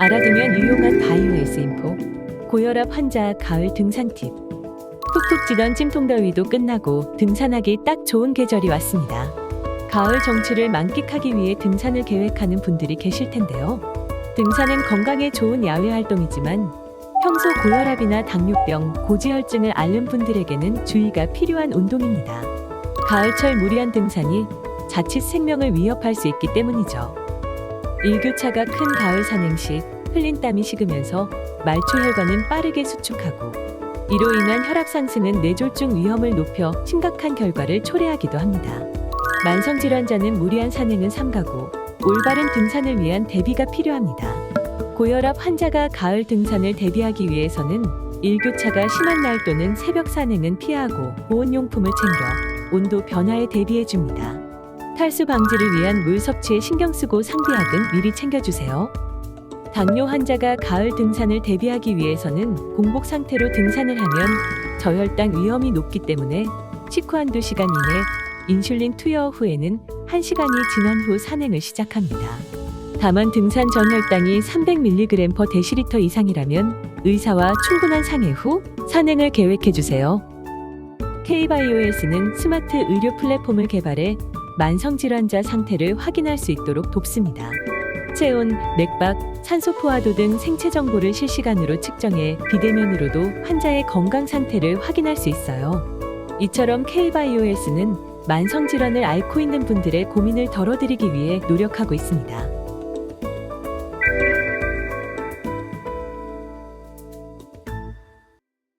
알아두면 유용한 바이오에스 인포 고혈압 환자 가을 등산 팁 푹푹 찌던 찜통더위도 끝나고 등산하기 딱 좋은 계절이 왔습니다. 가을 정취를 만끽하기 위해 등산을 계획하는 분들이 계실 텐데요. 등산은 건강에 좋은 야외 활동이지만 평소 고혈압이나 당뇨병, 고지혈증을 앓는 분들에게는 주의가 필요한 운동입니다. 가을철 무리한 등산이 자칫 생명을 위협할 수 있기 때문이죠. 일교차가 큰 가을 산행 시 흘린 땀이 식으면서 말초 혈관은 빠르게 수축하고 이로 인한 혈압 상승은 뇌졸중 위험을 높여 심각한 결과를 초래하기도 합니다. 만성 질환자는 무리한 산행은 삼가고 올바른 등산을 위한 대비가 필요합니다. 고혈압 환자가 가을 등산을 대비하기 위해서는 일교차가 심한 날 또는 새벽 산행은 피하고 보온용품을 챙겨 온도 변화에 대비해 줍니다. 탈수 방지를 위한 물 섭취에 신경 쓰고 상비약은 미리 챙겨주세요. 당뇨 환자가 가을 등산을 대비하기 위해서는 공복 상태로 등산을 하면 저혈당 위험이 높기 때문에 식후 한두 시간 이내 인슐린 투여 후에는 1시간이 지난 후 산행을 시작합니다. 다만 등산 전 혈당이 300mg 데시리터 이상이라면 의사와 충분한 상의 후 산행을 계획해 주세요. K바이오에스는 스마트 의료 플랫폼을 개발해 만성 질환자 상태를 확인할 수 있도록 돕습니다. 체온, 맥박, 산소 포화도 등 생체 정보를 실시간으로 측정해 비대면으로도 환자의 건강 상태를 확인할 수 있어요. 이처럼 K바이오에스는 만성 질환을 앓고 있는 분들의 고민을 덜어드리기 위해 노력하고 있습니다.